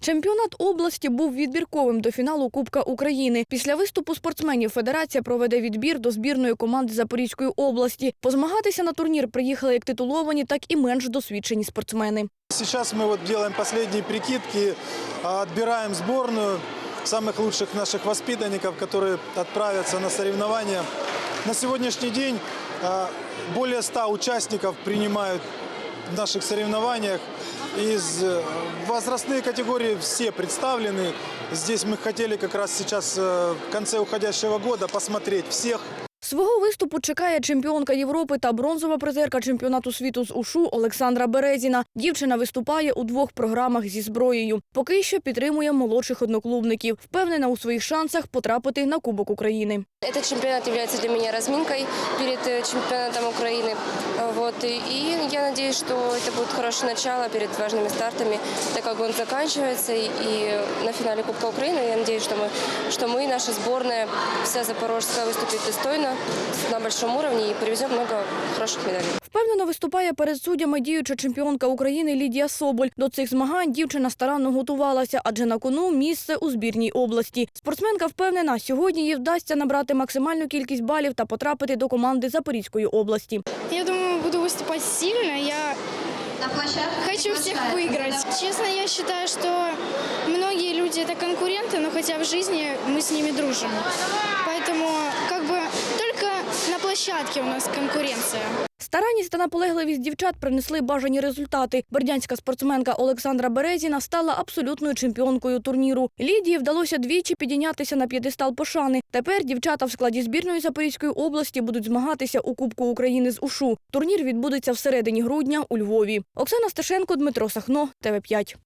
Чемпіонат області був відбірковим до фіналу Кубка України. Після виступу спортсменів федерація проведе відбір до збірної команди Запорізької області. Позмагатися на турнір приїхали як титуловані, так і менш досвідчені спортсмени. Сейчас мы вот делаем последние прикидки, а, отбираем сборную самых лучших наших воспитанников, которые отправятся на соревнования. На сегодняшний день а, более 100 участников принимают в наших соревнованиях. Из э, возрастные категории все представлены. Здесь мы хотели как раз сейчас э, в конце уходящего года посмотреть всех Свого виступу чекає чемпіонка Європи та бронзова призерка чемпіонату світу з УШУ Олександра Березіна. Дівчина виступає у двох програмах зі зброєю. Поки що підтримує молодших одноклубників. Впевнена у своїх шансах потрапити на Кубок України. Этот чемпионат является для меня разминкой перед э, чемпионатом Украины. Э, Вот, и, и я надеюсь, что это будет хорошее начало перед важными стартами, так как он заканчивается. И, и на финале Кубка Украины я надеюсь, что мы, что мы, наша сборная, вся Запорожская выступит достойно, на большом уровне и привезем много хороших медалей. Впевнено виступає перед суддями діюча чемпіонка України Лідія Соболь. До цих змагань дівчина старанно готувалася, адже на кону місце у збірній області. Спортсменка впевнена, сьогодні їй вдасться набрати максимальну кількість балів та потрапити до команди Запорізької області. Я думаю, буду выступать сильно. Я хочу всех выиграть. Честно, я считаю, что многие люди это конкуренты, но хотя в жизни мы с ними дружим. на площадке у нас конкуренция. Старанність та наполегливість дівчат принесли бажані результати. Бердянська спортсменка Олександра Березіна стала абсолютною чемпіонкою турніру. Лідії вдалося двічі підійнятися на п'єдестал пошани. Тепер дівчата в складі збірної Запорізької області будуть змагатися у Кубку України з УШУ. Турнір відбудеться всередині грудня у Львові. Оксана Сташенко, Дмитро Сахно, ТВ 5